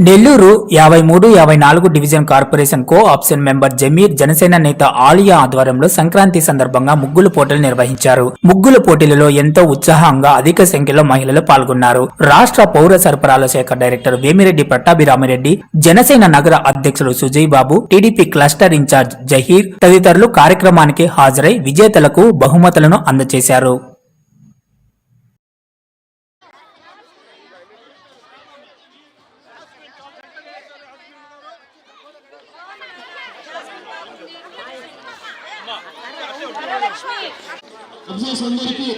నెల్లూరు యాభై మూడు యాభై నాలుగు division corporation co option member Zameer Janasena నేత ఆలియా ఆధ్వర్యంలో సంక్రాంతి సందర్భంగా ముగ్గులు పోటీలు నిర్వహించారు. ముగ్గుల పోటీలలో ఎంతో ఉత్సాహంగా అధిక సంఖ్యలో మహిళలు పాల్గొన్నారు. రాష్ట్ర పౌర సరఫరాల శాఖ డైరెక్టర్ వేమిరెడ్డి పట్టాభిరామిరెడ్డి జనసేన నగర అధ్యక్షులు Sujay Babu TDP cluster incharge Zaheer తదితరులు కార్యక్రమానికి హాజరై విజేతలకు బహుమతులను అందజేశారు. అబ్జర్వర్స్ అందరికీ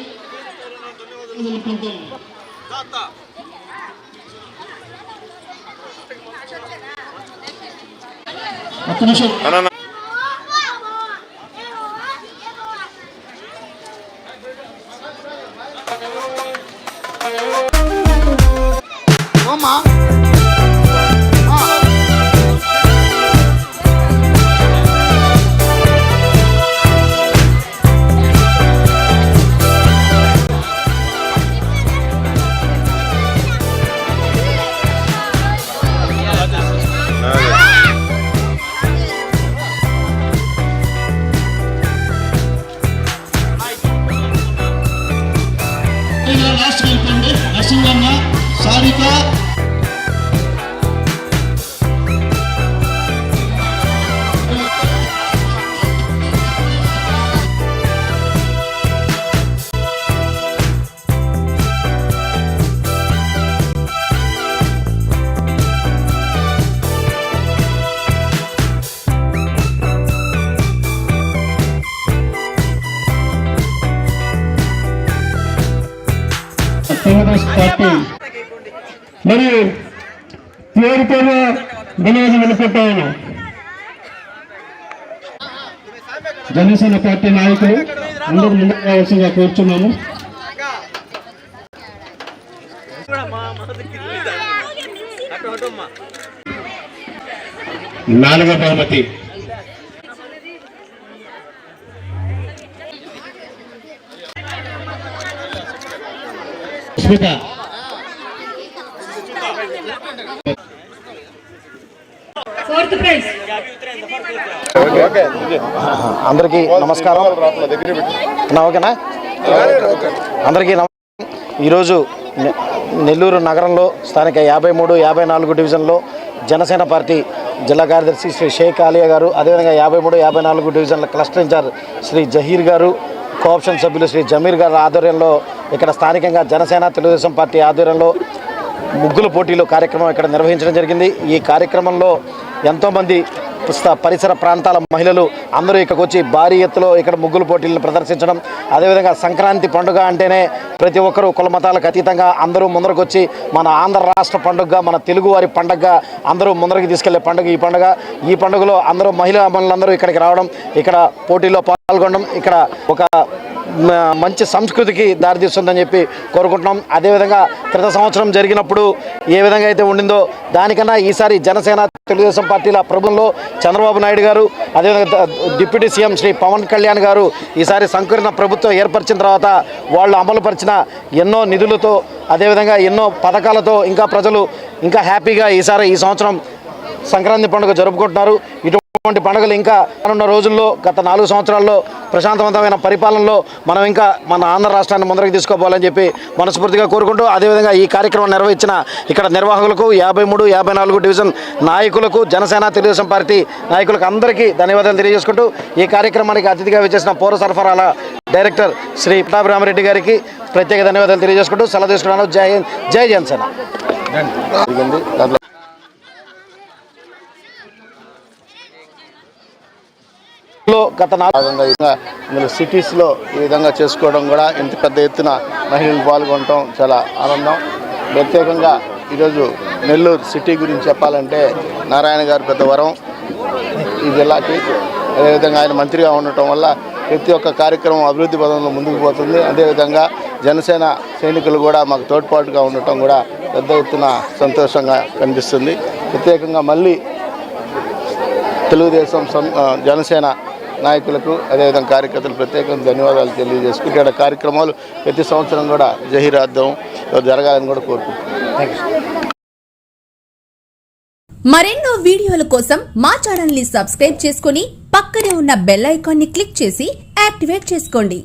ఒక్క నిమిషం. అమ్మా లాస్ట్కి వెళ్ళిపోండి నరసింహన్న సారిక తెలుగుదేశం పార్టీ మరి పేరు పేరు ధన్యవాదం వెళ్ళిపోతాను జనసేన పార్టీ నాయకులు అందరూ ముందుకు రావాల్సిందిగా కోరుచున్నాము. నాలుగో బహుమతి. స్మిత. ఫోర్త్ ప్రైజ్ అందరికీ నమస్కారం. నా ఓకేనా? అందరికీ నమ ఈరోజు నెల్లూరు నగరంలో స్థానిక యాభై మూడు యాభై నాలుగు డివిజన్లో జనసేన పార్టీ జిల్లా కార్యదర్శి శ్రీ షేక్ ఆలియా గారు అదేవిధంగా యాభై మూడు యాభై నాలుగు డివిజన్ల క్లస్టర్ ఇన్ఛార్జ్ శ్రీ జహీర్ గారు కోఆప్షన్ సభ్యులు శ్రీ జమీర్ గారి ఆధ్వర్యంలో ఇక్కడ స్థానికంగా జనసేన తెలుగుదేశం పార్టీ ఆధ్వర్యంలో ముగ్గుల పోటీలు కార్యక్రమం ఇక్కడ నిర్వహించడం జరిగింది. ఈ కార్యక్రమంలో ఎంతోమంది పరిసర ప్రాంతాల మహిళలు అందరూ ఇక్కడికి వచ్చి భారీ ఎత్తులో ఇక్కడ ముగ్గుల పోటీలను ప్రదర్శించడం. అదేవిధంగా సంక్రాంతి పండుగ అంటేనే ప్రతి ఒక్కరూ కుల మతాలకు అతీతంగా అందరూ ముందరకు వచ్చి మన ఆంధ్ర రాష్ట్ర పండుగగా మన తెలుగువారి పండుగగా అందరూ ముందరికి తీసుకెళ్ళే పండుగ ఈ పండుగ. ఈ పండుగలో అందరూ మహిళా మనులందరూ ఇక్కడికి రావడం ఇక్కడ పోటీలో పాల్గొనడం ఇక్కడ ఒక మంచి సంస్కృతికి దారితీస్తుందని చెప్పి కోరుకుంటున్నాం. అదేవిధంగా క్రిత సంవత్సరం జరిగినప్పుడు ఏ విధంగా అయితే ఉండిందో దానికన్నా ఈసారి జనసేన తెలుగుదేశం పార్టీల ప్రభుత్వంలో చంద్రబాబు నాయుడు గారు అదేవిధంగా డిప్యూటీ సీఎం శ్రీ పవన్ కళ్యాణ్ గారు ఈసారి సంకీర్ణ ప్రభుత్వం ఏర్పరిచిన తర్వాత వాళ్ళు అమలుపరిచిన ఎన్నో నిధులతో అదేవిధంగా ఎన్నో పథకాలతో ఇంకా ప్రజలు ఇంకా హ్యాపీగా ఈసారి ఈ సంవత్సరం సంక్రాంతి పండుగ జరుపుకుంటున్నారు. ఇటు ఇటువంటి పండుగలు ఇంకా రానున్న రోజుల్లో గత నాలుగు సంవత్సరాల్లో ప్రశాంతవంతమైన పరిపాలనలో మనం ఇంకా మన ఆంధ్ర రాష్ట్రాన్ని ముందరకు తీసుకోవాలని చెప్పి మనస్ఫూర్తిగా కోరుకుంటూ అదేవిధంగా ఈ కార్యక్రమం నిర్వహించిన ఇక్కడ నిర్వాహకులకు యాభై మూడు యాభై నాలుగు డివిజన్ నాయకులకు జనసేన తెలుగుదేశం పార్టీ నాయకులకు అందరికీ ధన్యవాదాలు తెలియజేసుకుంటూ ఈ కార్యక్రమానికి అతిథిగా విచ్చేసిన పౌర సరఫరాల డైరెక్టర్ శ్రీ పటాభిరామరెడ్డి గారికి ప్రత్యేక ధన్యవాదాలు తెలియజేసుకుంటూ సెలవు తీసుకున్నాను. జై జై జనసేన జరిగింది దాంట్లో లో గత నాలుగు ఇందులో సిటీస్లో ఈ విధంగా చేసుకోవడం కూడా ఇంత పెద్ద ఎత్తున మహిళలు పాల్గొనడం చాలా ఆనందం. ప్రత్యేకంగా ఈరోజు నెల్లూరు సిటీ గురించి చెప్పాలంటే నారాయణ గారు పెద్ద వరం. ఈ జిల్లాకి అదేవిధంగా ఆయన మంత్రిగా ఉండటం వల్ల ప్రతి ఒక్క కార్యక్రమం అభివృద్ధి పదంలో ముందుకు పోతుంది. అదేవిధంగా జనసేన సైనికులు కూడా మాకు తోడ్పాటుగా ఉండటం కూడా పెద్ద ఎత్తున సంతోషంగా కనిపిస్తుంది. ప్రత్యేకంగా మళ్ళీ తెలుగుదేశం సం- జనసేన నాయకులకు అదేవిధంగా కార్యకర్తలు ప్రత్యేకంగా ధన్యవాదాలు తెలియజేసుకుంటూ ఇక్కడ కార్యక్రమాలు ప్రతి సంవత్సరం కూడా జహీరార్థం జరగాలని కూడా కోరుకుంటున్నాం. మరెన్నో వీడియోల కోసం మా ఛానల్ని సబ్స్క్రైబ్ చేసుకుని పక్కనే ఉన్న బెల్ ఐకాన్ని క్లిక్ చేసి యాక్టివేట్ చేసుకోండి.